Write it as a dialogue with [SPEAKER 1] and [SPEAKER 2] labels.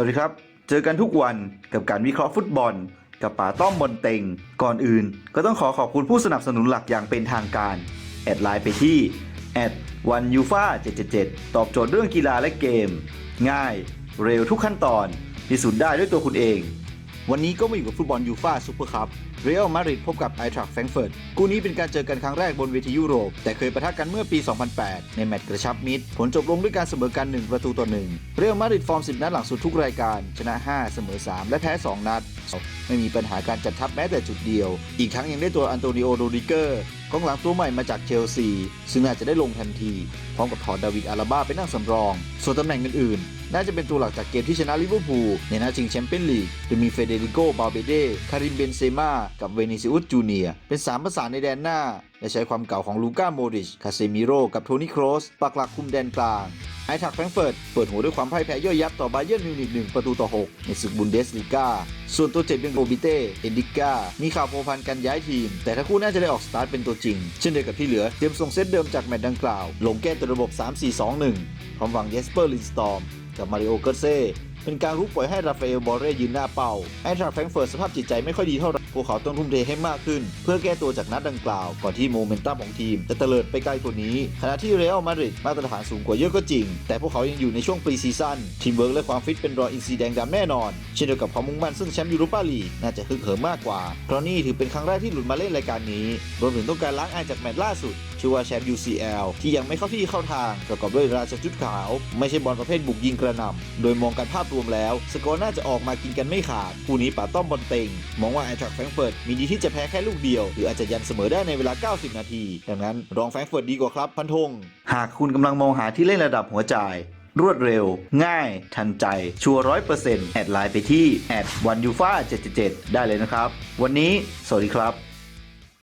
[SPEAKER 1] วัสดีครับ เจอกันทุกวันกับการวิเคราะห์ฟุตบอล กับป๋าต้อมบนเต็ง ก่อนอื่น ก็ต้องขอขอบคุณผู้สนับสนุนหลักอย่างเป็นทางการ แอดไลน์ไปที่แอดวันยูฟา777 ตอบโจทย์เรื่องกีฬาและเกม ง่าย เร็วทุกขั้นตอนพิสูจน์ได้ด้วยตัวคุณเอง วันนี้ก็มาอยู่กับฟุตบอลยูฟาซูเปอร์คัพเรอัลมาดริดพบกับไอทรัคแฟรงเฟิร์ตคู่นี้เป็นการเจอกันครั้งแรกบนเวทียุโรป แต่เคยประทะกันเมื่อปี 2008 ในแมตช์กระชับมิตร ผลจบลงด้วยการเสมอกัน 1 ประตูต่อ 1 เรอัลมาดริดฟอร์ม 10 นัดหลังสุดทุกรายการ ชนะ 5 เสมอ 3 และแพ้ 2 นัด ไม่มีปัญหาการจัดทัพแม้แต่จุดเดียว อีกทั้งยังได้ตัวอันโตนิโอโรดิเกอร์กองหลังตัวใหม่มาจากเชลซี ซึ่งน่าจจะได้ลงทันที พร้อมกับถอนดาวิดอาราบ้าไปนั่งสำรอง ส่วนตำแหน่งอื่นๆ น่าจะเป็นตัวหลักจากเกมที่ชนะลิเวอร์พูลในนัดชิงแชมเปี้ยนลีกโดยมีเฟเดริโกบาเบเดคาริมเบนเซม่ากับเวนิซิอุสจูเนียเป็นสามประสานในแดนหน้า และใช้ความเก่าของลูก้าโมดิช คาเซมิโรกับโทนี่โครสปักหลักคุมแดนกลางไอทักแฟรงเฟิร์ตเปิดหัวด้วยความพ่ายแพ้ย่อยยับต่อบาเยิร์นมิวนิก1ประตูต่อ 6 ในศึกบุนเดสลีกาส่วนตัวเจ็บยังโรบิเต้ เอนดิก้า มีข่าวโพพันกันย้ายทีม แต่ทั้งคู่น่าจะได้ออกสตาร์ทเป็นตัวจริง เช่นเดียวกับที่เหลือ เตรียมส่งเซตเดิมจากแมตช์ดังกล่าว ลงแก้ตัวระบบ 3-4-2-1พร้อมวางเยสเปอร์ลินสตอมกับมาริโอเกิร์เซ่ เป็นการรุกปล่อยให้ราฟาเอลบอเร่ยืนหน้าเป้าไอทรัคแฟงเฟิร์ตสภาพจิตใจไม่ค่อยดีเท่าไหร่พวกเขาต้องทุ่มเทให้มากขึ้น เพื่อแก้ตัวจากนัดดังกล่าว ก่อนที่โมเมนตัมของทีมจะเตลิดไปไกลกว่านี้ ขณะที่เรอัลมาดริดมาตรฐานสูงกว่าเยอะก็จริง แต่พวกเขายังอยู่ในช่วงปรีซีซั่นทีมเวิร์กและความฟิตเป็นรออินซีแดงดำแน่นอน เช่นเดียวกับความมุ่งมั่นซึ่งแชมป์ยูโรปาลีกน่าจะฮึกเหิมมากกว่าเพราะนี่ถือเป็นครั้งแรกที่หลุดมาเล่นรายการนี้รวมถึงต้องการล้างอายจากแมตช์ล่าสุดชื่อว่าแชมป์ UCL ที่ยังไม่เข้าที่เข้าทางประกอบด้วยราชจุดขาว ไม่ใช่บอลประเภทบุกยิงกระหน่ำโดยมองกันภาพรวมแล้ว สกอร์น่าจะออกมากินกันไม่ขาดคู่นี้ป่าต้อมบอลเต็ง มองว่าไอทรัคแฟรงเฟิร์ตมีดีที่จะแพ้แค่ลูกเดียว หรืออาจจะยันเสมอได้ในเวลา 90 นาที ดังนั้นรองแฟรงเฟิร์ตดีกว่าครับพันธงหากคุณกำลังมองหาที่เล่นระดับหัวใจรวดเร็ว ง่าย ทันใจ ชัวร้อยเปอร์เซ็นต์แอดไลน์ไปที่แอดวันยูฟ่า777ได้เลยนะครับ วันนี้ สวัสดีครับ